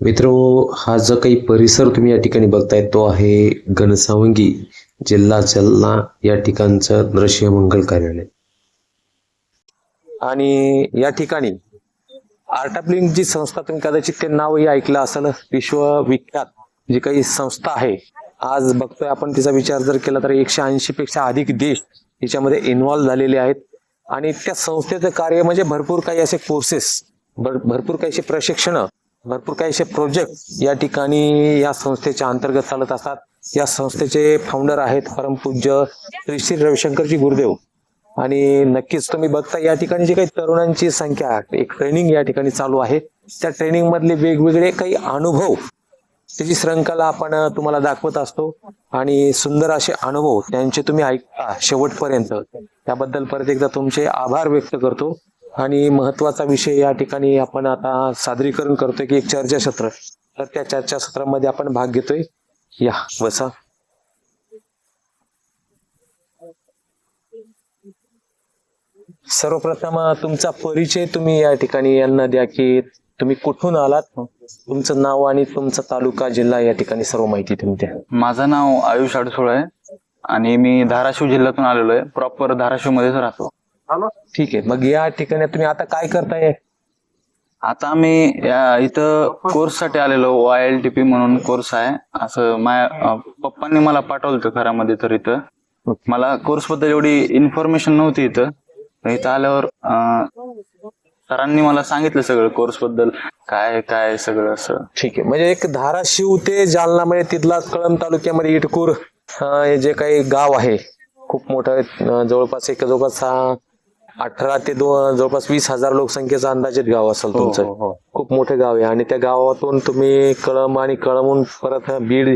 मित्र हा जो काही परिसर तुम्ही या ठिकाणी बघताय तो आहे घनसावंगी जिल्हा चलना या ठिकाणचं दृश्य मंगल कार्यालय. आणि या ठिकाणी आर्टाप्लिंग जी संस्था तुम्ही कदाचित ते नावही ऐकलं असेल विश्वविख्यात जी काही संस्था आहे आज बघतोय आपण तिचा विचार जर केला तर एकशे ऐंशी पेक्षा अधिक देश तिच्यामध्ये इन्व्हॉल्व्ह झालेले आहेत. आणि त्या संस्थेचं कार्य म्हणजे भरपूर काही असे कोर्सेस भरपूर काही असे प्रशिक्षण भरपूर काही असे प्रोजेक्ट या ठिकाणी या संस्थेच्या अंतर्गत चालत असतात. या संस्थेचे फाउंडर आहेत परमपूज्य श्री श्री रविशंकरजी गुरुदेव. आणि नक्कीच तुम्ही बघता या ठिकाणी जी काही तरुणांची संख्या एक ट्रेनिंग या ठिकाणी चालू आहे. त्या ट्रेनिंग मधले वेगवेगळे काही अनुभव त्याची श्रृंखला आपण तुम्हाला दाखवत असतो. आणि सुंदर असे अनुभव त्यांचे तुम्ही ऐकता शेवटपर्यंत. त्याबद्दल परत एकदा तुमचे आभार व्यक्त करतो. आणि महत्त्वाचा विषय या ठिकाणी आपण आता सादरीकरण करतोय की एक चर्चासत्र तर त्या चर्चासत्रामध्ये आपण भाग घेतोय. या बसा. सर्वप्रथम तुमचा परिचय तुम्ही या ठिकाणी यांना द्या की तुम्ही कुठून आलात? तुमचं नाव आणि तुमचा तालुका जिल्हा या ठिकाणी सर्व माहिती तुम्ही द्या. माझं नाव आयुष अडसोळ आहे आणि मी धाराशिव जिल्ह्यातून आलेलो आहे. प्रॉपर धाराशिव मध्येच राहतो. ठीक आहे मग या ठिकाणी तुम्ही आता काय करताय? आता आम्ही इथं कोर्ससाठी आलेलो वाय एल टी पी म्हणून कोर्स आहे. असं माझ्या पप्पांनी मला पाठवलं होतं घरामध्ये तर इथं. मला कोर्सबद्दल एवढी इन्फॉर्मेशन नव्हती इथं. इथं आल्यावर सरांनी मला सांगितलं सगळं कोर्सबद्दल काय काय सगळं असं. ठीक आहे म्हणजे एक धाराशिव ते जालना म्हणजे तिथला कळंब तालुक्यामध्ये इटकूर हे जे काही गाव आहे खूप मोठं जवळपास एक जवळपास अठरा ते दोन जवळपास वीस हजार लोकसंख्येचा अंदाजित गाव असेल हो, तुमचं. हो, हो. खूप मोठं गाव आहे. आणि त्या गावातून तुम्ही कळंब आणि कळंबून परत बीड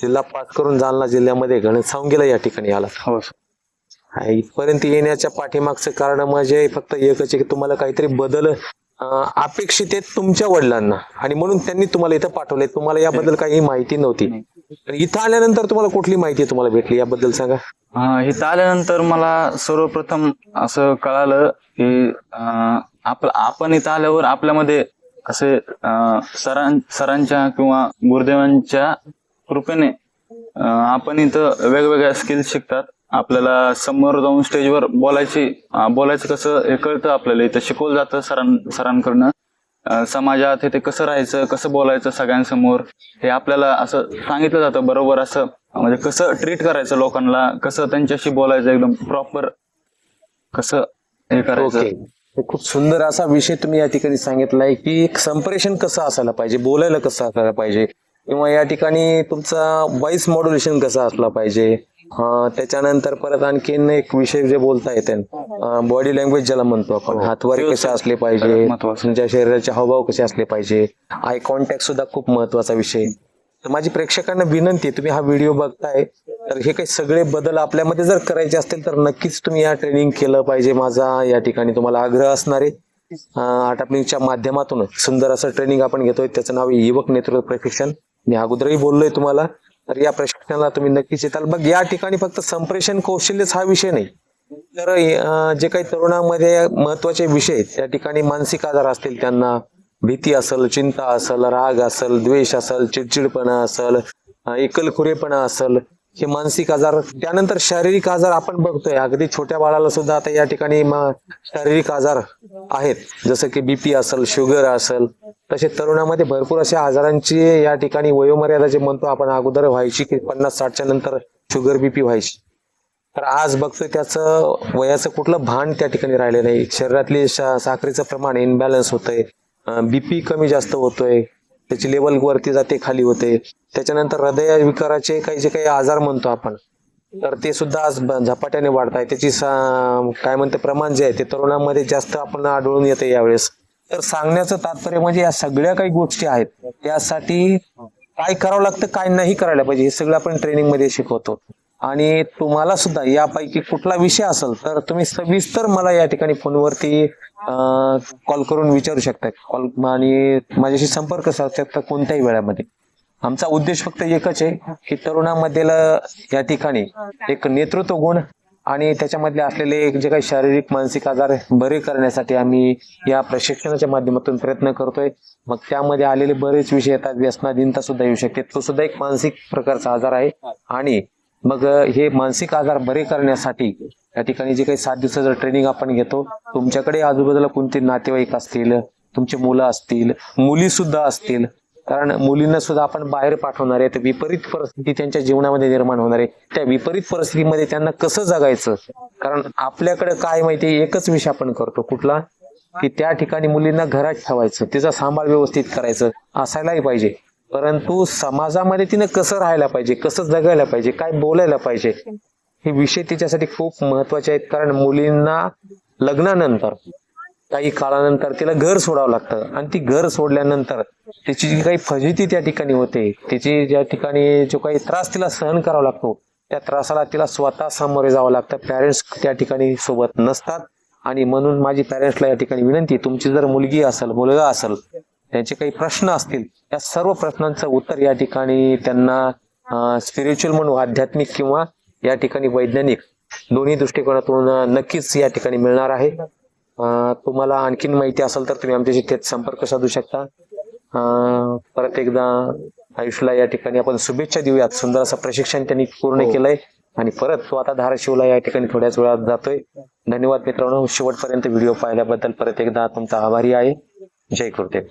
जिल्हा पास करून जालना जिल्ह्यामध्ये घनसावंगीला या ठिकाणी आला इथपर्यंत येण्याच्या पाठीमागचं कारण म्हणजे फक्त एकच आहे की तुम्हाला काहीतरी बदल अपेक्षित आहेत तुमच्या वडिलांना. आणि म्हणून त्यांनी तुम्हाला इथं पाठवले तुम्हाला याबद्दल काही माहिती नव्हती. इथं आल्यानंतर तुम्हाला कुठली माहिती तुम्हाला भेटली? याबद्दल सांगा. अं, इथं आल्यानंतर मला सर्वप्रथम असं कळालं की अं, आपलं आपण इथं आल्यावर आपल्यामध्ये असे अं, सरां सरांच्या किंवा गुरुदेवांच्या कृपेने अं, आपण इथं वेगवेगळ्या स्किल्स शिकतात. आपल्याला समोर जाऊन स्टेजवर बोलायची अं, बोलायचं कसं हे कळतं आपल्याला. इथं शिकवलं जातं सरां सरांकडनं. समाजात हे ते कसं राहायचं कसं बोलायचं सगळ्यांसमोर हे आपल्याला असं सांगितलं जातं बरोबर असं. म्हणजे कसं ट्रीट करायचं लोकांना कसं त्यांच्याशी बोलायचं एकदम प्रॉपर कसं हे करायचं. खूप सुंदर असा विषय तुम्ही या ठिकाणी सांगितलाय की एक संप्रेषण कसं असायला पाहिजे बोलायला कसं असायला पाहिजे किंवा या ठिकाणी तुमचा व्हॉइस मॉड्युलेशन कसं असला पाहिजे त्याच्यानंतर परत आणखीन एक विषय जे बोलता येते बॉडी लँग्वेज ज्याला म्हणतो आपण हातवारे कसे असले पाहिजे. तुमच्या शरीराचे हावभाव कसे असले पाहिजे आय कॉन्टॅक्ट सुद्धा खूप महत्त्वाचा विषय. तर माझी प्रेक्षकांना विनंती आहे, तुम्ही हा व्हिडिओ बघताय तर हे काही सगळे बदल आपल्यामध्ये जर करायचे असतील तर नक्कीच तुम्ही या ट्रेनिंग केलं पाहिजे. माझा या ठिकाणी तुम्हाला आग्रह असणार आहे. आटापलिंगच्या माध्यमातून सुंदर असं ट्रेनिंग आपण घेतोय. त्याचं नाव आहे युवक नेतृत्व प्रशिक्षण. मी अगोदरही बोललोय तुम्हाला. तर या प्रशिक्षणाला तुम्ही नक्कीच येताल. मग या ठिकाणी फक्त संप्रेषण कौशल्यच हा विषय नाही. तर जे काही तरुणांमध्ये महत्त्वाचे विषय आहेत त्या ठिकाणी मानसिक आजार असतील त्यांना भीती असेल चिंता असेल राग असेल द्वेष असेल चिडचिडपणा असेल एकलखुरेपणा असेल हे मानसिक आजार त्यानंतर शारीरिक आजार आपण बघतोय. अगदी छोट्या बाळाला सुद्धा आता या ठिकाणी शारीरिक आजार आहेत. जसं की बीपी असेल शुगर असेल तसे तरुणामध्ये भरपूर अशा आजारांची या ठिकाणी वयोमर्यादा जे म्हणतो आपण अगोदर व्हायची की पन्नास साठच्या नंतर शुगर बीपी व्हायची. तर आज बघतोय त्याचं वयाचं कुठलं भान त्या ठिकाणी राहिलं नाही. शरीरातली साखरेचं प्रमाण इनबॅलन्स होतंय. बीपी कमी जास्त होतोय. त्याची लेवल वरती जाते खाली होते. त्याच्यानंतर हृदय विकाराचे काही जे काही आजार म्हणतो आपण तर ते सुद्धा आज झपाट्याने वाढत आहे त्याची काय म्हणते प्रमाण जे आहे ते तरुणांमध्ये जास्त आपण आढळून येते यावेळेस. तर सांगण्याचं तात्पर्य म्हणजे या सगळ्या काही गोष्टी आहेत. त्यासाठी काय करावं लागतं काय नाही करायला पाहिजे हे सगळं आपण ट्रेनिंगमध्ये शिकवतो. आणि तुम्हाला सुद्धा यापैकी कुठला विषय असेल तर तुम्ही सविस्तर मला या ठिकाणी फोनवरती कॉल करून विचारू शकता. कॉल आणि माझ्याशी संपर्क साधू शकता कोणत्याही वेळामध्ये. आमचा उद्देश फक्त एकच आहे की तरुणामध्ये या ठिकाणी एक नेतृत्व गुण आणि त्याच्यामधले असलेले जे काही शारीरिक मानसिक आजार बरे करण्यासाठी आम्ही या प्रशिक्षणाच्या माध्यमातून प्रयत्न करतोय. मग त्यामध्ये आलेले बरेच विषय येतात. व्यसनाधीनता सुद्धा येऊ शकते. तो सुद्धा एक मानसिक प्रकारचा आजार आहे. आणि मग हे मानसिक आजार बरे करण्यासाठी या ठिकाणी जे काही सात दिवसाचं ट्रेनिंग आपण घेतो तुमच्याकडे आजूबाजूला कोणते नातेवाईक असतील तुमची मुलं असतील मुली सुद्धा असतील कारण मुलींना सुद्धा आपण बाहेर पाठवणार आहे तर विपरीत परिस्थिती त्यांच्या जीवनामध्ये निर्माण होणार आहे. त्या विपरीत परिस्थितीमध्ये त्यांना कसं जगायचं? कारण आपल्याकडे काय माहिती एकच विषय आपण करतो. कुठला? की त्या ठिकाणी मुलींना घरात ठेवायचं तिचा सांभाळ व्यवस्थित करायचं असायलाही पाहिजे. परंतु समाजामध्ये तिनं कसं राहायला पाहिजे? कसं जगायला पाहिजे? काय बोलायला पाहिजे? हे विषय तिच्यासाठी खूप महत्त्वाचे आहेत. कारण मुलींना लग्नानंतर काही काळानंतर तिला घर सोडावं लागतं. आणि ती घर सोडल्यानंतर त्याची जी काही फजिती त्या ठिकाणी होते त्याची ज्या ठिकाणी जो काही त्रास तिला सहन करावा लागतो त्या त्रासाला तिला स्वतः सामोरे जावं लागतं. पॅरेंट्स त्या ठिकाणी सोबत नसतात. आणि म्हणून माझी पॅरेंट्सला या ठिकाणी विनंती तुमची जर मुलगी असेल मुलगा असेल त्यांचे काही प्रश्न असतील या सर्व प्रश्नांचं उत्तर या ठिकाणी त्यांना स्पिरिच्युअल म्हणून आध्यात्मिक किंवा या ठिकाणी वैज्ञानिक दोन्ही दृष्टिकोनातून नक्कीच या ठिकाणी मिळणार आहे. तुम्हाला आणखीन माहिती असेल तर तुम्ही आमच्याशी थेट संपर्क साधू शकता. परत एकदा आयुषला या ठिकाणी आपण शुभेच्छा देऊयात. सुंदर असं प्रशिक्षण त्यांनी पूर्ण केलंय. आणि परत तो आता धाराशिवला या ठिकाणी थोड्याच वेळात जातोय. धन्यवाद मित्रांनो. शेवटपर्यंत व्हिडिओ पाहिल्याबद्दल परत एकदा तुमचा आभारी आहे. जय गुरुदेव.